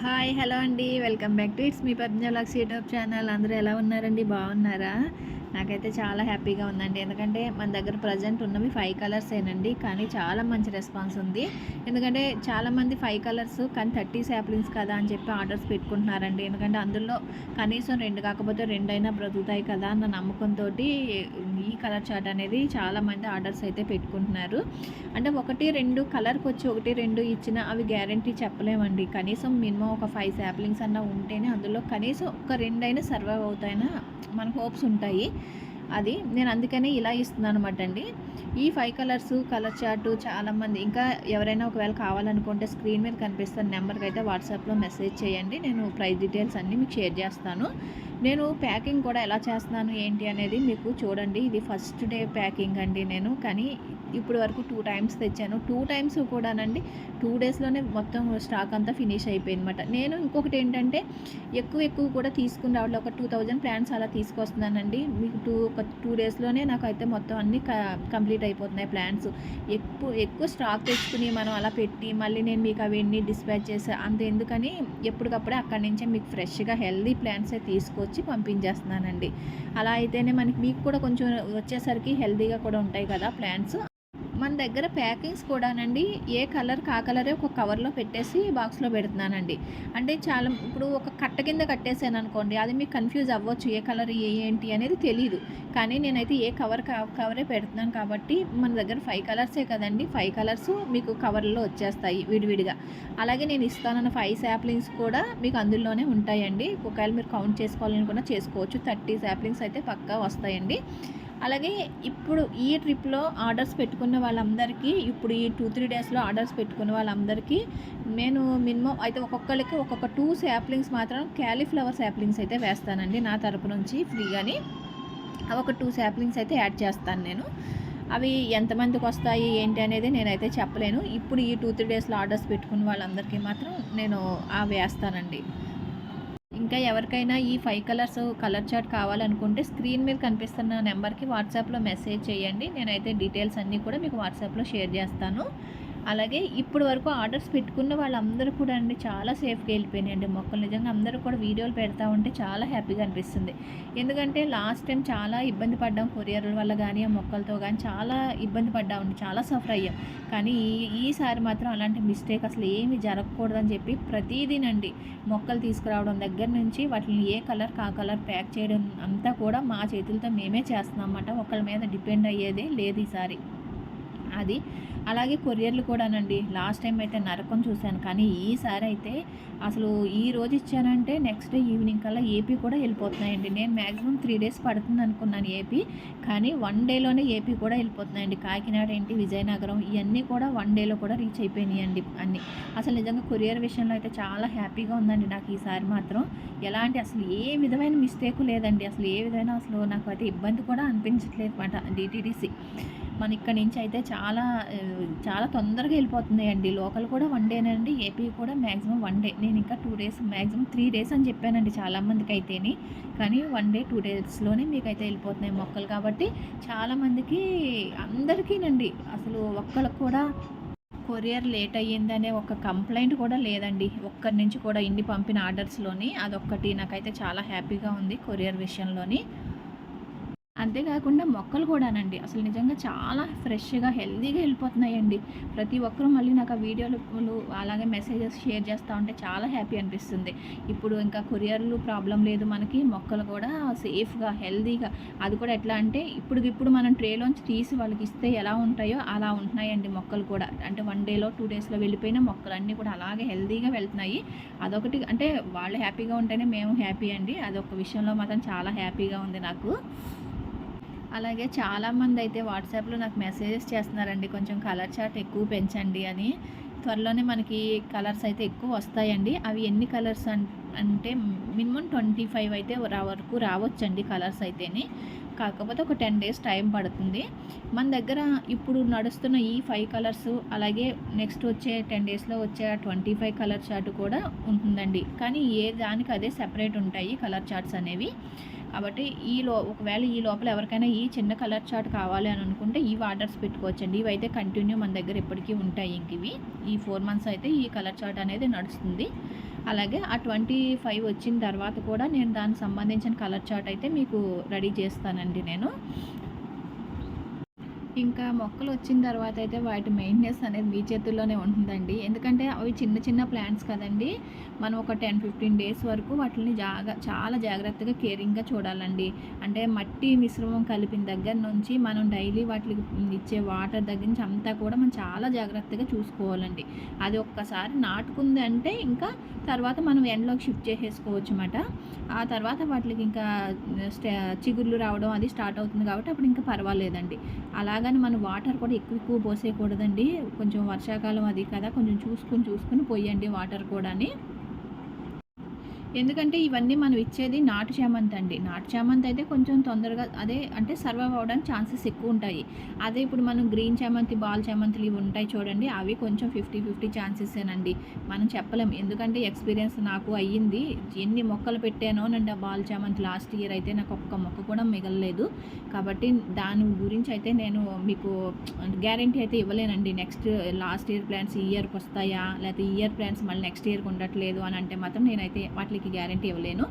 Hi hello అండి. Welcome back to it's me పద్మజలాక్స్ YouTube channel. అందరూ ఎలా ఉన్నారండి? బాగున్నారా? నాకైతే చాలా హ్యాపీగా ఉందండి. ఎందుకంటే మన దగ్గర ప్రజెంట్ ఉన్నవి ఫైవ్ కలర్స్ ఏనండి. కానీ చాలా మంచి రెస్పాన్స్ ఉంది. ఎందుకంటే చాలామంది ఫైవ్ కలర్స్ కానీ థర్టీ శాప్లింగ్స్ కదా అని చెప్పి ఆర్డర్స్ పెట్టుకుంటున్నారండి. ఎందుకంటే అందులో కనీసం రెండు కాకపోతే రెండైనా బ్రతుకుతాయి కదా అన్న నమ్మకంతో ఈ కలర్ చార్ట్ అనేది చాలామంది ఆర్డర్స్ అయితే పెట్టుకుంటున్నారు. అంటే ఒకటి రెండు కలర్కి వచ్చి ఒకటి రెండు ఇచ్చిన అవి గ్యారంటీ చెప్పలేమండి. కనీసం మినిమం ఒక ఫైవ్ శాప్లింగ్స్ అన్న ఉంటేనే అందులో కనీసం ఒక రెండైనా సర్వైవ్ అవుతాయన మన హోప్స్ ఉంటాయి. అది నేను అందుకనే ఇలా ఇస్తున్నాను అనమాట అండి. ఈ ఫైవ్ కలర్స్ కలర్ చార్టు చాలామంది ఇంకా ఎవరైనా ఒకవేళ కావాలనుకుంటే స్క్రీన్ మీద కనిపిస్తున్న నెంబర్కి అయితే వాట్సాప్లో మెసేజ్ చేయండి. నేను ప్రైస్ డీటెయిల్స్ అన్నీ మీకు షేర్ చేస్తాను. నేను ప్యాకింగ్ కూడా ఎలా చేస్తున్నాను ఏంటి అనేది మీకు చూడండి. ఇది ఫస్ట్ డే ప్యాకింగ్ అండి నేను. కానీ ఇప్పుడు వరకు టూ టైమ్స్ తెచ్చాను. టూ టైమ్స్ కూడానండి టూ డేస్లోనే మొత్తం స్టాక్ అంతా ఫినిష్ అయిపోయింది అనమాట నేను ఇంకొకటి ఏంటంటే ఎక్కువ ఎక్కువ కూడా తీసుకుని రావడం ఒక టూ థౌజండ్ ప్లాన్స్ అలా తీసుకొస్తున్నానండి. మీకు టూ ఒక టూ డేస్లోనే నాకు అయితే మొత్తం అన్నీ కంప్లీట్ అయిపోతున్నాయి ప్లాన్స్. ఎక్కువ ఎక్కువ స్టాక్ తెచ్చుకుని మనం అలా పెట్టి మళ్ళీ నేను మీకు అవన్నీ డిస్పాచ్ చేసా అంత ఎందుకని ఎప్పటికప్పుడే అక్కడి నుంచే మీకు ఫ్రెష్గా హెల్దీ ప్లాంట్సే తీసుకొచ్చి పంపించేస్తున్నానండి. అలా అయితేనే మనకి మీకు కూడా కొంచెం వచ్చేసరికి హెల్దీగా కూడా ఉంటాయి కదా ప్లాంట్స్. మన దగ్గర ప్యాకింగ్స్ కూడానండి ఏ కలర్ కా కలరే ఒక కవర్లో పెట్టేసి బాక్స్లో పెడుతున్నానండి. అంటే చాలా ఇప్పుడు ఒక కట్ట కింద కట్టేసాను అనుకోండి అది మీకు కన్ఫ్యూజ్ అవ్వచ్చు ఏ కలర్ ఏ ఏంటి అనేది తెలియదు కానీ నేనైతే ఏ కవర్ కవరే పెడుతున్నాను కాబట్టి మన దగ్గర ఫైవ్ కలర్సే కదండి ఫైవ్ కలర్స్ మీకు కవర్లో వచ్చేస్తాయి విడివిడిగా. అలాగే నేను ఇస్తానన్న ఫైవ్ శాప్లింగ్స్ కూడా మీకు అందులోనే ఉంటాయండి. ఒకవేళ మీరు కౌంట్ చేసుకోవాలనుకున్నా చేసుకోవచ్చు థర్టీ శాప్లింగ్స్ అయితే పక్కా వస్తాయండి. అలాగే ఇప్పుడు ఈ ట్రిప్లో ఆర్డర్స్ పెట్టుకున్న వాళ్ళందరికీ ఇప్పుడు ఈ టూ త్రీ డేస్లో ఆర్డర్స్ పెట్టుకున్న వాళ్ళందరికీ నేను మినిమం అయితే ఒక్కొక్కరికి ఒక్కొక్క టూ శాప్లింగ్స్ మాత్రం క్యాలీఫ్లవర్ శాప్లింగ్స్ అయితే వేస్తానండి నా తరపు నుంచి ఫ్రీగాని. అవి ఒక టూ శాప్లింగ్స్ అయితే యాడ్ చేస్తాను నేను. అవి ఎంతమందికి వస్తాయి ఏంటి అనేది నేనైతే చెప్పలేను. ఇప్పుడు ఈ టూ త్రీ డేస్లో ఆర్డర్స్ పెట్టుకున్న వాళ్ళందరికీ మాత్రం నేను వేస్తానండి. ఇంకా ఎవరికైనా ఈ ఫైవ్ కలర్స్ కలర్ చార్ట్ కావాలనుకుంటే స్క్రీన్ మీద కనిపిస్తున్న నెంబర్కి వాట్సాప్లో మెసేజ్ చేయండి. నేనైతే డీటెయిల్స్ అన్నీ కూడా మీకు వాట్సాప్లో షేర్ చేస్తాను. అలాగే ఇప్పుడు వరకు ఆర్డర్స్ పెట్టుకున్న వాళ్ళందరూ కూడా అండి చాలా సేఫ్గా వెళ్ళిపోయినాయండి మొక్కలు. నిజంగా అందరూ కూడా వీడియోలు పెడతా ఉంటే చాలా హ్యాపీగా అనిపిస్తుంది. ఎందుకంటే లాస్ట్ టైం చాలా ఇబ్బంది పడ్డాం కొరియర్ల వల్ల కానీ ఆ మొక్కలతో కానీ చాలా ఇబ్బంది పడ్డామండి చాలా సఫర్ అయ్యాం. కానీ ఈ ఈసారి మాత్రం అలాంటి మిస్టేక్ అసలు ఏమి జరగకూడదని చెప్పి ప్రతిదీనండి మొక్కలు తీసుకురావడం దగ్గర నుంచి వాటిని ఏ కలర్ కా కలర్ ప్యాక్ చేయడం అంతా కూడా మా చేతులతో మేమే చేస్తున్నాం అన్నమాట. ఒకళ్ళ మీద డిపెండ్ అయ్యేదే లేదు ఈసారి. అది. అలాగే కొరియర్లు కూడానండి. లాస్ట్ టైం అయితే నరకం చూశాను. కానీ ఈసారి అయితే అసలు ఈ రోజు ఇచ్చానంటే నెక్స్ట్ డే ఈవినింగ్ కల్లా ఏపీ కూడా వెళ్ళిపోతున్నాయండి. నేను మ్యాక్సిమం త్రీ డేస్ పడుతుంది అనుకున్నాను ఏపీ. కానీ వన్ డేలోనే ఏపీ కూడా వెళ్ళిపోతున్నాయండి. కాకినాడ ఏంటి విజయనగరం ఇవన్నీ కూడా వన్ డేలో కూడా రీచ్ అయిపోయినాయండి అన్నీ. అసలు నిజంగా కొరియర్ విషయంలో అయితే చాలా హ్యాపీగా ఉందండి నాకు ఈసారి మాత్రం. ఎలాంటి అసలు ఏ విధమైన మిస్టేక్ లేదండి. అసలు ఏ విధమైన అసలు నాకు అయితే ఇబ్బంది కూడా అనిపించట్లేదు అనమాట డిటీడీసీ మన ఇక్కడి నుంచి అయితే చాలా చాలా తొందరగా వెళ్ళిపోతున్నాయండి. లోకల్ కూడా వన్ డేనండి ఏపీ కూడా మ్యాక్సిమం వన్ డే. నేను ఇంకా two days maximum three days అని చెప్పానండి చాలామందికి అయితే కానీ వన్ డే టూ డేస్లోనే మీకు అయితే వెళ్ళిపోతున్నాయి మొక్కలు. కాబట్టి చాలామందికి అందరికీనండి. అసలు ఒక్కళ్ళకు కూడా కొరియర్ లేట్ అయ్యిందనే ఒక కంప్లైంట్ కూడా లేదండి. ఒక్కరి నుంచి కూడా ఇన్ని పంపిన ఆర్డర్స్లోని అదొక్కటి. నాకైతే చాలా హ్యాపీగా ఉంది కొరియర్ విషయంలోని. అంతేకాకుండా మొక్కలు కూడానండి. అసలు నిజంగా చాలా ఫ్రెష్గా హెల్తీగా వెళ్ళిపోతున్నాయండి. ప్రతి ఒక్కరూ మళ్ళీ నాకు ఆ వీడియోలు అలాగే మెసేజెస్ షేర్ చేస్తూ ఉంటే చాలా హ్యాపీ అనిపిస్తుంది. ఇప్పుడు ఇంకా కొరియర్లు ప్రాబ్లం లేదు మనకి. మొక్కలు కూడా సేఫ్గా హెల్తీగా. అది కూడా ఎట్లా అంటే ఇప్పుడు ఇప్పుడు మనం ట్రేలోంచి తీసి వాళ్ళకి ఇస్తే ఎలా ఉంటాయో అలా ఉంటున్నాయండి మొక్కలు కూడా. అంటే వన్ డేలో టూ డేస్లో వెళ్ళిపోయిన మొక్కలు అన్నీ కూడా అలాగే హెల్తీగా వెళ్తున్నాయి. అదొకటి అంటే వాళ్ళు హ్యాపీగా ఉంటేనే మేము హ్యాపీ అండి. అదొక విషయంలో మాత్రం చాలా హ్యాపీగా ఉంది నాకు. అలాగే చాలామంది అయితే వాట్సాప్లో నాకు మెసేజెస్ చేస్తున్నారండి కొంచెం కలర్ చార్ట్ ఎక్కువ పెంచండి అని. త్వరలోనే మనకి కలర్స్ అయితే ఎక్కువ వస్తాయండి. అవి ఎన్ని కలర్స్ అంటే మినిమం ట్వంటీ ఫైవ్ అయితే రా వరకు రావచ్చండి కలర్స్ అయితేని. కాకపోతే ఒక టెన్ డేస్ టైం పడుతుంది. మన దగ్గర ఇప్పుడు నడుస్తున్న ఈ ఫైవ్ కలర్స్ అలాగే నెక్స్ట్ వచ్చే టెన్ డేస్లో వచ్చే ట్వంటీ ఫైవ్ కలర్ చార్ట్ కూడా ఉంటుందండి. కానీ ఏ దానికి అదే సెపరేట్ ఉంటాయి కలర్ చార్ట్స్ అనేవి. కాబట్టి ఈ లో ఒకవేళ ఈ లోపల ఎవరికైనా ఈ చిన్న కలర్ చార్ట్ కావాలి అని అనుకుంటే ఈ ఆర్డర్స్ పెట్టుకోవచ్చండి. ఇవి అయితే కంటిన్యూ మన దగ్గర ఎప్పటికీ ఉంటాయి ఇంక ఇవి. ఈ ఫోర్ మంత్స్ అయితే ఈ కలర్ చార్ట్ అనేది నడుస్తుంది. అలాగే ఆ ట్వంటీ ఫైవ్ వచ్చిన తర్వాత కూడా నేను దానికి సంబంధించిన కలర్ చార్ట్ అయితే మీకు రెడీ చేస్తానండి నేను. ఇంకా మొక్కలు వచ్చిన తర్వాత అయితే వాటి మెయింటెనెన్స్ అనేది మీ చేతుల్లోనే ఉంటుందండి. ఎందుకంటే అవి చిన్న చిన్న ప్లాంట్స్ కదండి. మనం ఒక టెన్ ఫిఫ్టీన్ డేస్ వరకు వాటిని జాగా చాలా జాగ్రత్తగా కేరింగ్గా చూడాలండి. అంటే మట్టి మిశ్రమం కలిపిన దగ్గర నుంచి మనం డైలీ వాటికి ఇచ్చే వాటర్ దగ్గర నుంచి అంతా కూడా మనం చాలా జాగ్రత్తగా చూసుకోవాలండి. అది ఒక్కసారి నాటుకుంది అంటే ఇంకా తర్వాత మనం ఎండ్లోకి షిఫ్ట్ చేసేసుకోవచ్చు అన్నమాట ఆ తర్వాత వాటికి ఇంకా చిగుర్లు రావడం అది స్టార్ట్ అవుతుంది కాబట్టి అప్పుడు ఇంకా పర్వాలేదండి. అలాగ అలాగని మనం వాటర్ కూడా ఎక్కువ ఎక్కువ పోసేయకూడదండి. కొంచెం వర్షాకాలం అది కదా కొంచెం చూసుకొని చూసుకొని పోయండి వాటర్ కూడా ఎందుకంటే ఇవన్నీ మనం ఇచ్చేది నాటు చామంతి అండి. నాటు చామంతి అయితే కొంచెం తొందరగా అదే అంటే సర్వైవ్ అవ్వడానికి ఛాన్సెస్ ఎక్కువ ఉంటాయి. అదే ఇప్పుడు మనం గ్రీన్ చామంతి బాల్ చామంతులు ఇవి ఉంటాయి చూడండి అవి కొంచెం ఫిఫ్టీ ఫిఫ్టీ ఛాన్సెసేనండి మనం చెప్పలేం. ఎందుకంటే ఎక్స్పీరియన్స్ నాకు అయ్యింది. ఎన్ని మొక్కలు పెట్టానో నండి ఆ బాల్ చామంతి లాస్ట్ ఇయర్ అయితే నాకు ఒక్క మొక్క కూడా మిగలలేదు. కాబట్టి దాని గురించి అయితే నేను మీకు గ్యారంటీ అయితే ఇవ్వలేనండి. నెక్స్ట్ లాస్ట్ ఇయర్ ప్లాన్స్ ఈ ఇయర్కి వస్తాయా? లేకపోతే ఈ ఇయర్ ప్లాన్స్ మళ్ళీ నెక్స్ట్ ఇయర్కి ఉండట్లేదు అని అంటే మాత్రం నేనైతే వాటికి గ్యారంటీ ఇవ్వలేను.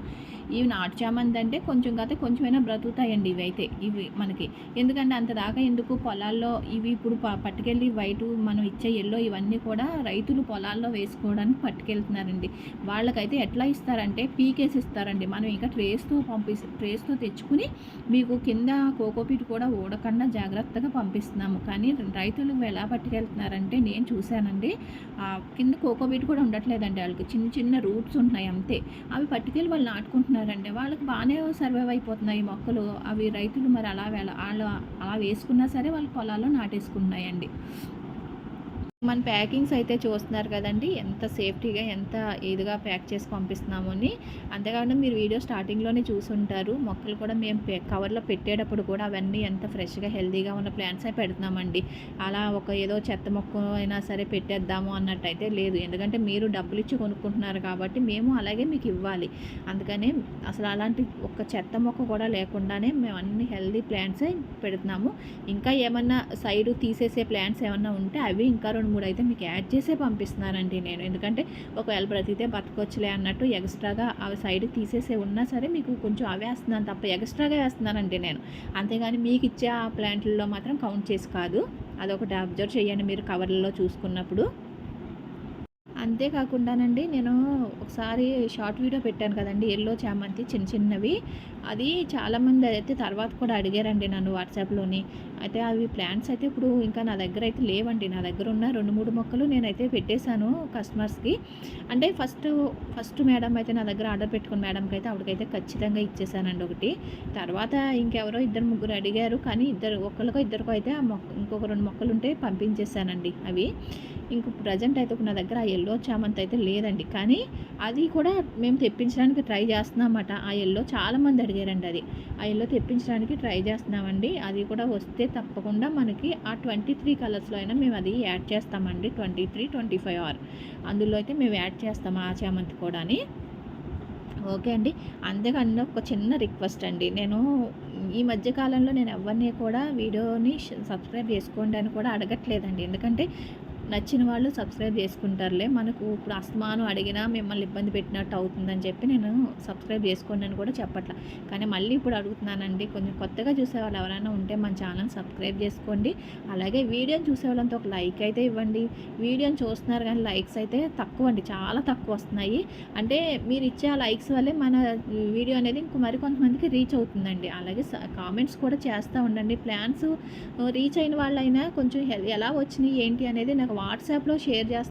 ఇవి నాటు చామంతి అంటే కొంచెం కాదు కొంచెమైనా బ్రతుకుతాయండి ఇవి అయితే ఇవి మనకి. ఎందుకంటే అంత దాకా ఎందుకు పొలాల్లో ఇవి ఇప్పుడు పట్టుకెళ్ళి వైట్ మనం ఇచ్చే ఎల్లో ఇవన్నీ కూడా రైతులు పొలాల్లో వేసుకోవడానికి పట్టుకెళ్తున్నారండి. వాళ్ళకైతే ఎట్లా ఇస్తారంటే పీకేసి ఇస్తారండి మనం ఇంకా ట్రేస్తో పంపి ట్రేస్తో తెచ్చుకుని మీకు కింద కోకోపీట్ కూడా ఊడకుండా జాగ్రత్తగా పంపిస్తున్నాము. కానీ రైతులు ఎలా పట్టుకెళ్తున్నారంటే నేను చూశానండి. కింద కోకోపీట్ కూడా ఉండట్లేదండి వాళ్ళకి. చిన్న చిన్న రూట్స్ ఉంటున్నాయి అంతే. అవి పట్టుకెళ్ళి వాళ్ళు నాటుకుంటున్నారండి వాళ్ళకి బాగానే సర్వైవ్ అయిపోతున్నాయి మొక్కలు. అవి రైతులు మరి అలా వాళ్ళు అలా వేసుకున్నా సరే వాళ్ళ పొలాల్లో నాటేసుకుంటున్నాయండి. మన ప్యాకింగ్స్ అయితే చూస్తున్నారు కదండి. ఎంత సేఫ్టీగా ఎంత ఇదిగా ప్యాక్ చేసి పంపిస్తున్నాము అని. అంతేకాకుండా మీరు వీడియో స్టార్టింగ్లోనే చూసుంటారు. మొక్కలు కూడా మేము కవర్లో పెట్టేటప్పుడు కూడా అవన్నీ ఎంత ఫ్రెష్గా హెల్తీగా ఉన్న ప్లాంట్సే పెడుతున్నామండి. అలా ఒక ఏదో చెత్త మొక్క అయినా సరే పెట్టేద్దాము అన్నట్టయితే లేదు. ఎందుకంటే మీరు డబ్బులు ఇచ్చి కొనుక్కుంటున్నారు కాబట్టి మేము అలాగే మీకు ఇవ్వాలి. అందుకనే అసలు అలాంటి ఒక చెత్త మొక్క కూడా లేకుండానే మేము అన్ని హెల్దీ ప్లాంట్సే పెడుతున్నాము. ఇంకా ఏమన్నా సైడ్ తీసేసే ప్లాంట్స్ ఏమన్నా ఉంటే అవి ఇంకా రెండు మూడు అయితే మీకు యాడ్ చేసే పంపిస్తున్నానండి నేను. ఎందుకంటే ఒకవేళ ప్రతిదే బతకొచ్చులే అన్నట్టు ఎక్స్ట్రాగా అవి సైడ్ తీసేసే ఉన్నా సరే మీకు కొంచెం అవే వేస్తున్నాను తప్ప ఎక్స్ట్రాగా వేస్తున్నానండి నేను. అంతేగాని మీకు ఇచ్చే ఆ ప్లాంట్లలో మాత్రం కౌంట్ చేసి కాదు. అదొకటి అబ్జర్వ్ చేయండి మీరు కవర్లలో చూసుకున్నప్పుడు. అంతేకాకుండానండి నేను ఒకసారి షార్ట్ వీడియో పెట్టాను కదండి ఎల్లో చామంతి చిన్న చిన్నవి. అది చాలామంది అయితే తర్వాత కూడా అడిగారండి నన్ను వాట్సాప్లోని. అయితే అవి ప్లాంట్స్ అయితే ఇప్పుడు ఇంకా నా దగ్గర అయితే లేవండి. నా దగ్గర ఉన్న రెండు మూడు మొక్కలు నేనైతే పెట్టేశాను కస్టమర్స్కి. అంటే ఫస్ట్ ఫస్ట్ మేడం అయితే నా దగ్గర ఆర్డర్ పెట్టుకున్న మేడంకి అయితే ఆవిడకైతే ఖచ్చితంగా ఇచ్చేసానండి ఒకటి. తర్వాత ఇంకెవరో ఇద్దరు ముగ్గురు అడిగారు కానీ ఇద్దరు ఒకరికో ఇద్దరికో అయితే ఆ మొక్క ఇంకొక రెండు మొక్కలు ఉంటే పంపించేసానండి అవి. ఇంక ప్రజెంట్ అయితే నా దగ్గర ఆ ఎల్లో చామంతి అయితే లేదండి. కానీ అది కూడా మేము తెప్పించడానికి ట్రై చేస్తున్నామన్నమాట ఆ ఎల్లో చాలామంది అడిగారండి అది. ఆ ఎల్లో తెప్పించడానికి ట్రై చేస్తున్నామండి. అది కూడా వస్తే తప్పకుండా మనకి ఆ ట్వంటీ త్రీ కలర్స్లో అయినా మేము అది యాడ్ చేస్తామండి. Twenty three twenty five or అందులో అయితే మేము యాడ్ చేస్తాము ఆ చామంతి కూడా ఓకే అండి. అంతేకాకుండా ఒక చిన్న రిక్వెస్ట్ అండి. నేను ఈ మధ్యకాలంలో నేను ఎవరిని కూడా వీడియోని సబ్స్క్రైబ్ చేసుకోండి అని కూడా అడగట్లేదండి. ఎందుకంటే నచ్చిన వాళ్ళు సబ్స్క్రైబ్ చేసుకుంటారులే. మనకు ఇప్పుడు అస్తమానం అడిగినా మిమ్మల్ని ఇబ్బంది పెట్టినట్టు అవుతుందని చెప్పి నేను సబ్స్క్రైబ్ చేసుకోండి అని కూడా చెప్పట్లా. కానీ మళ్ళీ ఇప్పుడు అడుగుతున్నానండి. కొంచెం కొత్తగా చూసేవాళ్ళు ఎవరైనా ఉంటే మన ఛానల్ సబ్స్క్రైబ్ చేసుకోండి. అలాగే వీడియోని చూసే వాళ్ళంతా ఒక లైక్ అయితే ఇవ్వండి. వీడియోని చూస్తున్నారు కానీ లైక్స్ అయితే తక్కువ అండి. చాలా తక్కువ వస్తున్నాయి. అంటే మీరు ఇచ్చే ఆ లైక్స్ వల్లే మన వీడియో అనేది ఇంకో మరికొంతమందికి రీచ్ అవుతుందండి. అలాగే కామెంట్స్ కూడా చేస్తూ ఉండండి. ప్లాన్స్ రీచ్ అయిన వాళ్ళైనా కొంచెం ఎలా వచ్చినాయి ఏంటి అనేది నాకు వాట్సాప్లో షేర్ చేస్తాను